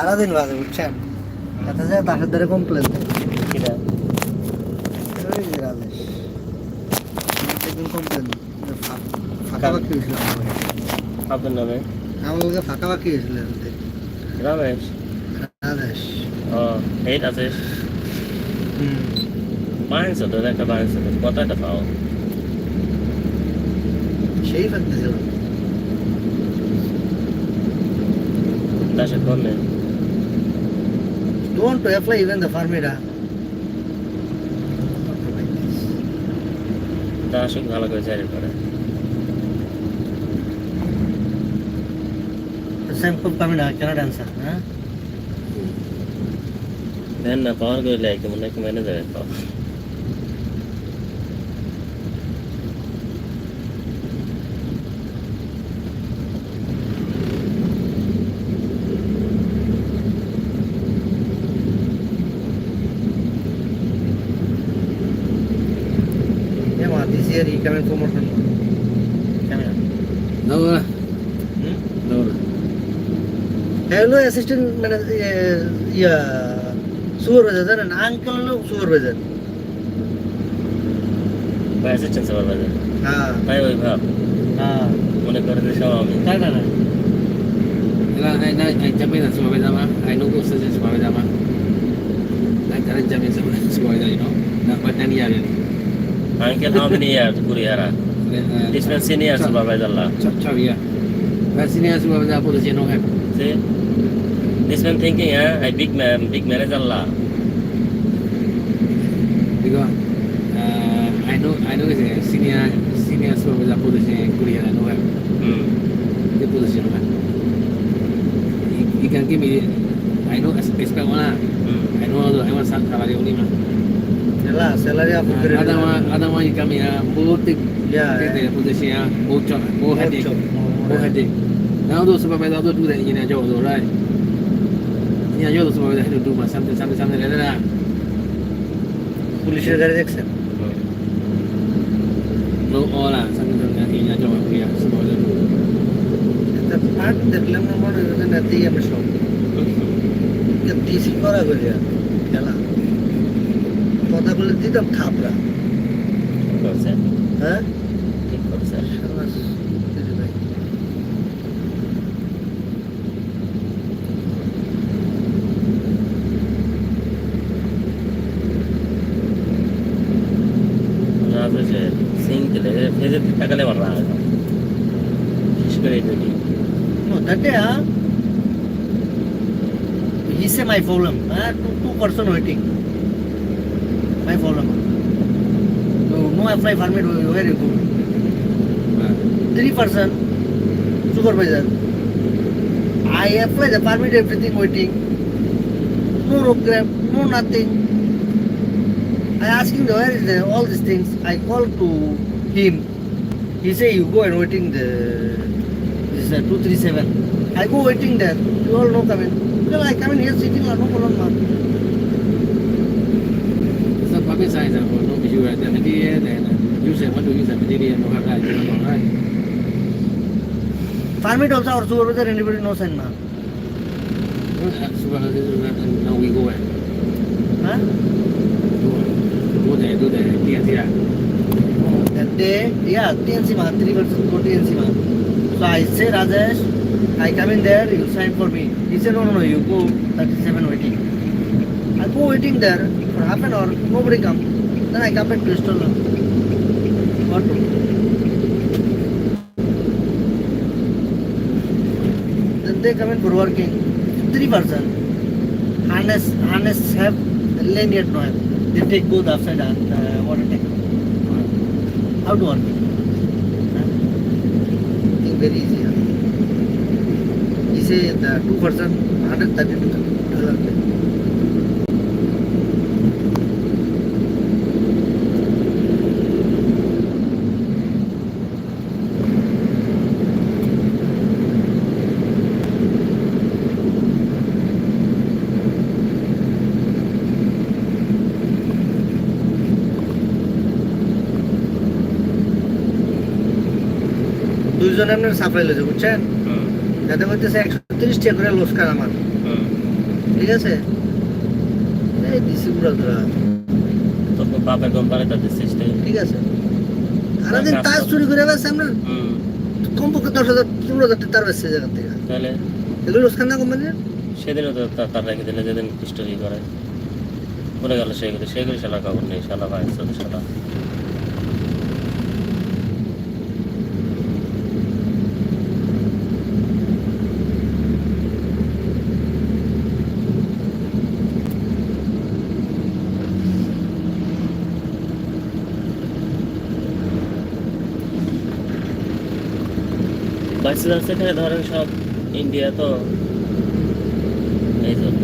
সারাদিন বাজে বুঝছেন? এত যায় তাকে ধরে কমপ্লেন একদিন কমপ্লেন ফাঁকা বাকি হয়েছিল আপনার নামে? ফাঁকা বাকি হয়েছিল রমেশ ও এই আছে একটা পাও। সেই ফাঁকতে ছিল। দশ করলে Don't to apply even the Farmida. দশ ভালো করে চারি করে The same cup coming out, cannot answer. Huh? দেন না পাওয়ার করে লাগে মনে হয় মেনে যাবে পাও ಕ್ಯಾಮೆರಾ ತೊಗೊಂಡ್ಬಿಟ್ರೆ ಕ್ಯಾಮೆರಾ ನೋಡೋಣ ನೋಡೋಣ ಹಲೋ ಅಸಿಸ್ಟೆಂಟ್ ಮ್ಯಾನೇಜರ್ ಸೂಪರ್ವೈಸರ್ ನನ್ನ ಅಂಕಲ್ ಸೂಪರ್ವೈಸರ್ ಅಸಿಸ್ಟೆಂಟ್ ಸೂಪರ್ವೈಸರ್ ಹಾಂ ಬಾಯ್ ಬಾಯ್ ಬಾ ಹಾಂ ಮನೆ ಕರೆದ್ರೆ ಶಾಮಿ ಕಾಣ Kalau naik naik naik jamin lah dan sebab sama, I nunggu saja sebab sama. Naik jalan jamin sebab sebab you know. Nak pandang dia lah ni. Uncle, how many years Kurihara? This senior supervisor lah. Yeah. Senior supervisor tu jenuh kan? See. This one thinking ya, I big man, big manager lah. Tiga. Uh, I know, I know sih. Senior, senior supervisor apa tu jenuh Kurihara nuh kan? Hmm. Dia pun tu jenuh kan? Ikan kimi, I know aspek orang lah. I know I want sangkala dia ni mah. Yalah, salary apa kira? ada mah ada mah the yeah. position ya job both headache Workshop. both headache now those supervisor also do the engineer job also right supervisor have to do mah something something something like that lah পুলিশের গাড়ি দেখছেন no all lah something something engineer job okay ya supervisor do এটা part দেখলাম না মনে হয় না দিয়ে আমি সব টিসি করা করিয়া খেলা বলে দিতাম করছে হ্যাঁ? He say my problem. Huh? Two, two person waiting. My problem. No, no apply permit. Where you go? Ah, Three person supervisor. I apply the permit, everything waiting. No program, no nothing. I asking the where is the, all these things. I call to him. He say you go and waiting the this is two three. I go waiting there. You all know coming. Well, I come in here sitting no problem, ma'am. So public science ah no issue right the material and use want to use the material no have that you know right Permit also our supervisor anybody no sign, ma'am. supervisor now we go and Huh? do do the do the TNC lah That day, yeah, TNC ma, three person go TNC ma. So I say, Rajesh, I come in there, you sign for me. He said, no, no, no, you go 37 waiting. go waiting there for half an hour, nobody come. Then I come back to store. What Then they come in for working. Three person. Harness, harness have lane yet. They take both upside and uh, water tank. How to work? I think very easy. Huh? He say the two person, 132,000. দুইজন আপনার supply লেছে বুঝছেন? যাতে করতেছে একশো তিরিশ টাকা করে লোসকার আমার। ঠিক আছে? এই দিছি পুরো ধরা। ঠিক আছে। সারাদিন চুরি করে গেছে আমরা কমপক্ষে দশ হাজার পনেরো হাজার টাকা তার বেশি জায়গা থেকে। তাহলে? এগুলো না কোম্পানির সেদিনও তো তা- তার রেখে দিলে যেদিন স্টোরি করে। পরে গেল সেগুলি সেগুলি শালা খবর নেই শালা ভাই চোদ্দ বাইসেন্স এখানে ধরেন সব ইন্ডিয়া তো। এই জন্য